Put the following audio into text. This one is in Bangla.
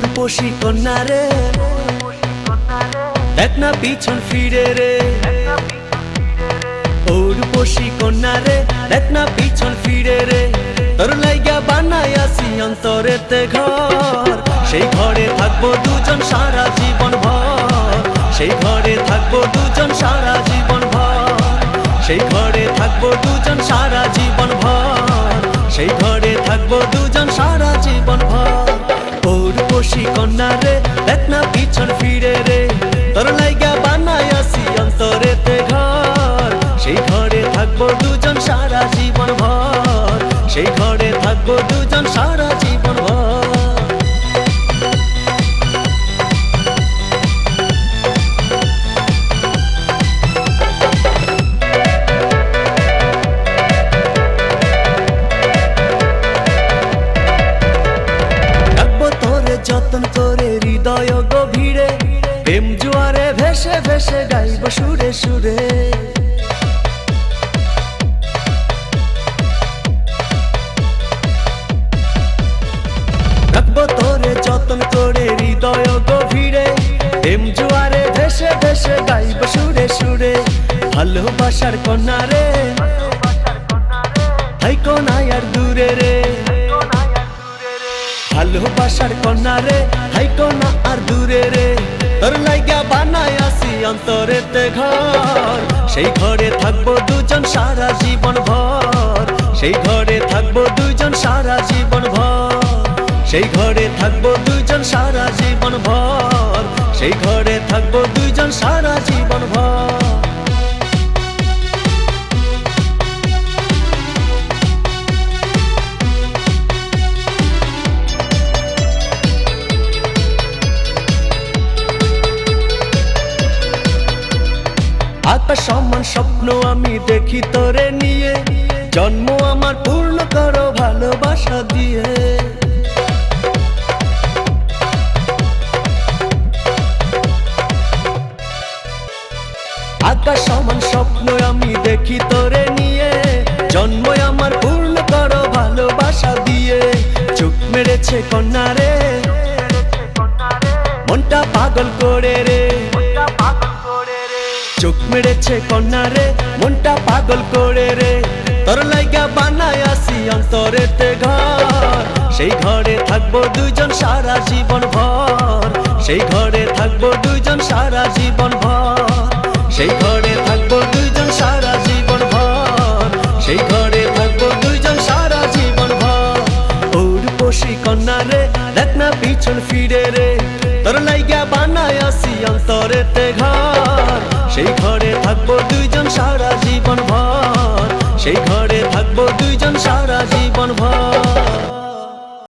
ওরপসি কন্যা রে। দেখ না পিছন ফিরে রে। ওরপসি কন্যা রে দেখ না পিছন ফিরে রে। তোর লাইগা বানাই আসি অন্তরেতে ঘর। সেই ঘরে থাকব দুজন সারা জীবন ভর। সেই ঘরে থাকব দুজন সারা জীবন ভর। সেই ঘরে থাকব দুজন সারা জীবন ভর। সেই ঘরে থাকব দুজন সারা বসি কন্যা রে। দেখ না পিছন ফিরে রে। তোর লাইগা বানাই আসি অন্তরেতে ঘর। সেই ঘরে থাকব দুজন সারা জীবন ভর সেই ঘরে থাকব দুজন যতন করে হৃদয় গভীরে প্রেম জুয়ারে ভেসে ভেসে গাইব সুরে সুরে। রাখব তোরে যতন করে হৃদয় গভীরে প্রেম জুয়ারে ভেসে ভেসে গাইব সুরে সুরে। ভালোবাসার কন্যা রে হাই কোনায় আর দূরে রে। ভালোবাসার কন্যা রে হাই কোনা আর দূরে রে। তোর লাইগা বানাই আসি অন্তরেতে ঘর। সেই ঘরে থাকব দুজন সারা জীবন ভর। সেই ঘরে থাকব দুজন সারা জীবন ভর। সেই ঘরে থাকব দুজন সারা জীবন ভর। সেই ঘরে থাকব দুজন সারা জীবন ভর। সমান স্বপ্ন আমি দেখি তোরে নিয়ে। জন্ম আমার পূর্ণ করো ভালোবাসা দিয়ে। আকাশ সমান স্বপ্ন আমি দেখি তোরে নিয়ে। জন্ম আমার পূর্ণ করো ভালোবাসা দিয়ে। চোখ মেরেছে কন্যা রে। মনটা পাগল করে রে। চোখ মেরেছে কন্যা রে মনটা পাগল করে রে। তোর লাইগা বানায় আসি অন্তরেতে ঘর। সেই ঘরে থাকব দুজন সারা জীবন ভর। সেই ঘরে থাকব দুজন সারা জীবন ভর। সেই ঘরে থাকব দুজন সারা জীবন ভর। সেই ঘরে থাকব দুজন সারা জীবন ভর। ওর বসি কন্যা রে দেখ না পিছন ফিরে রে। তোর লাইগা সেই ঘরে